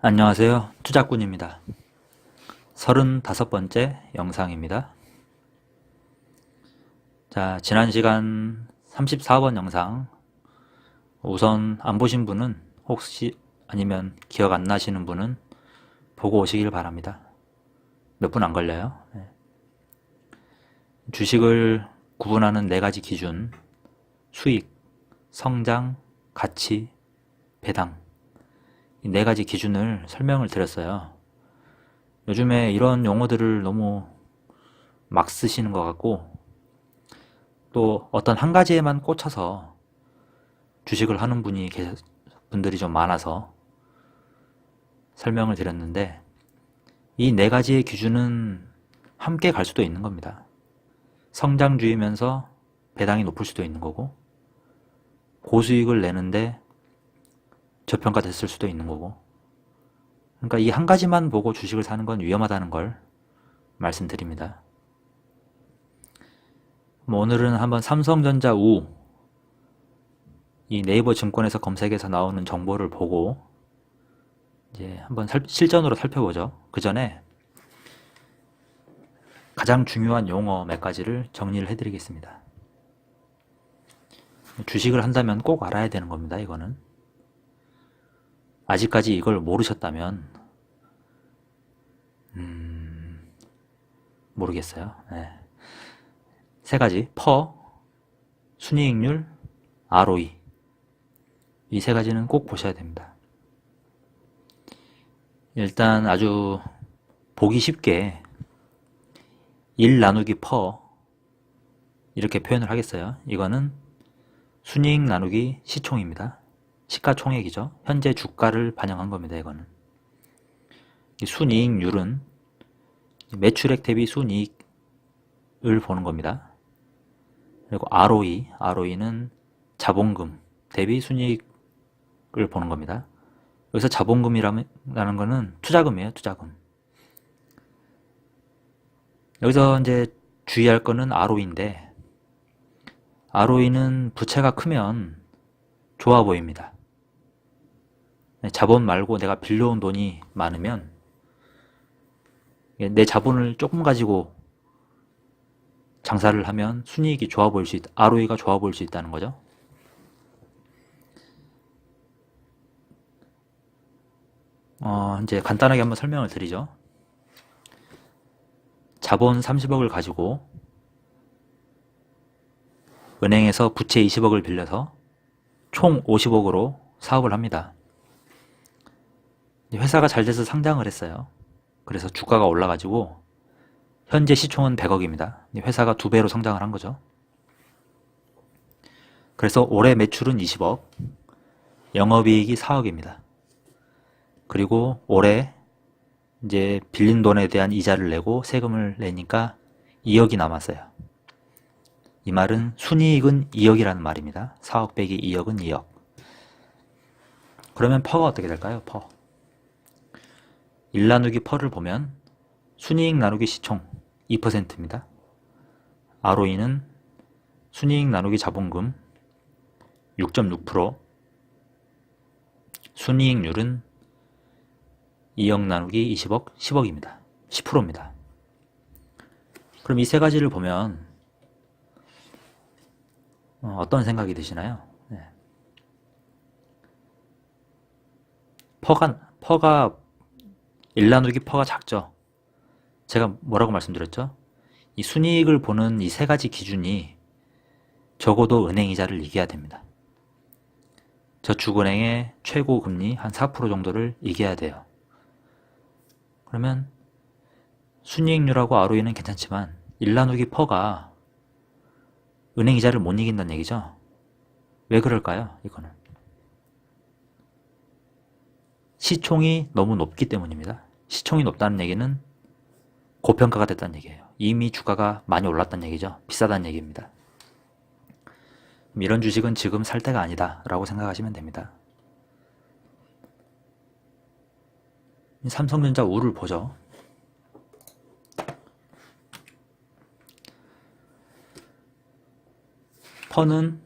안녕하세요. 투자꾼입니다. 35번째 영상입니다. 자, 지난 시간 34번 영상 우선 안 보신 분은 혹시 아니면 기억 안 나시는 분은 보고 오시길 바랍니다. 몇 분 안 걸려요. 네. 주식을 구분하는 네 가지 기준 수익, 성장, 가치, 배당 이 네 가지 기준을 설명을 드렸어요. 요즘에 이런 용어들을 너무 막 쓰시는 것 같고, 또 어떤 한 가지에만 꽂혀서 주식을 하는 분이 분들이 좀 많아서 설명을 드렸는데, 이 네 가지의 기준은 함께 갈 수도 있는 겁니다. 성장주이면서 배당이 높을 수도 있는 거고, 고수익을 내는데 저평가됐을 수도 있는 거고. 그러니까 이 한 가지만 보고 주식을 사는 건 위험하다는 걸 말씀드립니다. 뭐 오늘은 한번 삼성전자 우, 이 네이버 증권에서 검색해서 나오는 정보를 보고 이제 한번 살, 실전으로 살펴보죠. 그 전에 가장 중요한 용어 몇 가지를 정리를 해드리겠습니다. 주식을 한다면 꼭 알아야 되는 겁니다. 이거는. 아직까지 이걸 모르셨다면, 음, 모르겠어요. 네. 세 가지, 퍼, 순이익률, ROE. 이 세 가지는 꼭 보셔야 됩니다. 일단 아주 보기 쉽게 1 나누기 퍼 이렇게 표현을 하겠어요. 이거는 순이익 나누기 시총입니다. 시가총액이죠. 현재 주가를 반영한 겁니다. 이거는. 순이익률은 매출액 대비 순이익을 보는 겁니다. 그리고 ROE, ROE는 자본금 대비 순이익을 보는 겁니다. 여기서 자본금이라는 거는 투자금이에요. 투자금. 여기서 이제 주의할 거는 ROE인데 ROE는 부채가 크면 좋아 보입니다. 네, 자본 말고 내가 빌려온 돈이 많으면 내 자본을 조금 가지고 장사를 하면 순이익이 좋아 보일 수 있다. ROE가 좋아 보일 수 있다는 거죠. 어, 이제 간단하게 한번 설명을 드리죠. 자본 30억을 가지고 은행에서 부채 20억을 빌려서 총 50억으로 사업을 합니다. 회사가 잘 돼서 상장을 했어요. 그래서 주가가 올라가지고 현재 시총은 100억입니다. 회사가 두 배로 성장을 한 거죠. 그래서 올해 매출은 20억, 영업이익이 4억입니다. 그리고 올해 이제 빌린 돈에 대한 이자를 내고 세금을 내니까 2억이 남았어요. 이 말은 순이익은 2억이라는 말입니다. 4억 빼기 2억은 2억. 그러면 퍼가 어떻게 될까요? 퍼. 1 나누기 퍼를 보면 순이익 나누기 시총 2%입니다. ROE는 순이익 나누기 자본금 6.6% 순이익률은 2억 나누기 20억 10억입니다. 10%입니다. 그럼 이 세 가지를 보면 어, 떤 생각이 드시나요? 네. 퍼가 퍼가 1 나누기 퍼가 작죠. 제가 뭐라고 말씀드렸죠? 이 순이익을 보는 이 세 가지 기준이 적어도 은행 이자를 이겨야 됩니다. 저축은행의 최고 금리 한 4% 정도를 이겨야 돼요. 그러면 순이익률하고 ROE는 괜찮지만 1 나누기 퍼가 은행 이자를 못 이긴다는 얘기죠. 왜 그럴까요? 이거는 시총이 너무 높기 때문입니다. 시총이 높다는 얘기는 고평가가 됐다는 얘기예요. 이미 주가가 많이 올랐다는 얘기죠. 비싸다는 얘기입니다. 이런 주식은 지금 살 때가 아니다 라고 생각하시면 됩니다. 삼성전자 우를 보죠. 퍼는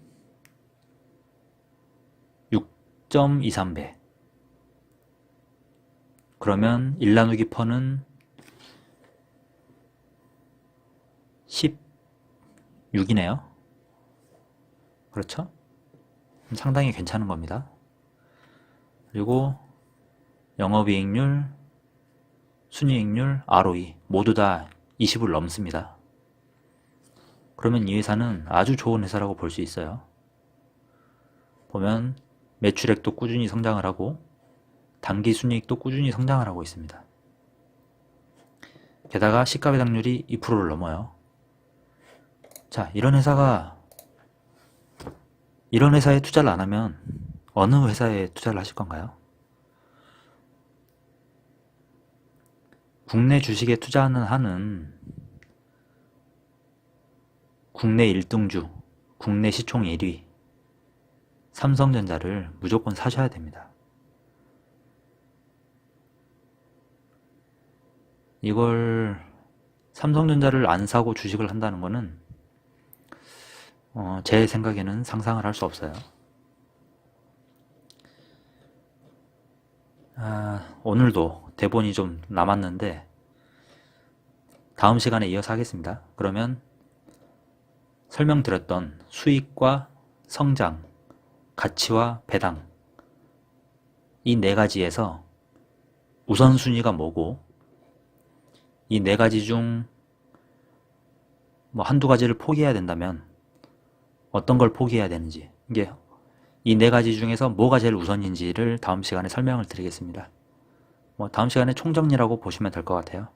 6.23배 그러면 1 나누기 퍼는 16이네요. 그렇죠? 상당히 괜찮은 겁니다. 그리고 영업이익률, 순이익률, ROE 모두 다 20을 넘습니다. 그러면 이 회사는 아주 좋은 회사라고 볼 수 있어요. 보면 매출액도 꾸준히 성장을 하고 단기 순이익도 꾸준히 성장을 하고 있습니다. 게다가 시가 배당률이 2%를 넘어요. 자, 이런 회사가 이런 회사에 투자를 안 하면 어느 회사에 투자를 하실 건가요? 국내 주식에 투자하는 한은 국내 1등주, 국내 시총 1위, 삼성전자를 무조건 사셔야 됩니다. 이걸 삼성전자를 안 사고 주식을 한다는 거는 어, 제 생각에는 상상을 할 수 없어요. 아, 오늘도 대본이 좀 남았는데 다음 시간에 이어서 하겠습니다. 그러면 설명드렸던 수익과 성장, 가치와 배당 이 네 가지에서 우선순위가 뭐고 이 네 가지 중 뭐 한두 가지를 포기해야 된다면 어떤 걸 포기해야 되는지 이게 이 네 가지 중에서 뭐가 제일 우선인지를 다음 시간에 설명을 드리겠습니다. 뭐 다음 시간에 총정리라고 보시면 될 것 같아요.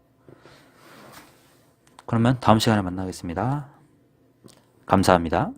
그러면 다음 시간에 만나겠습니다. 감사합니다.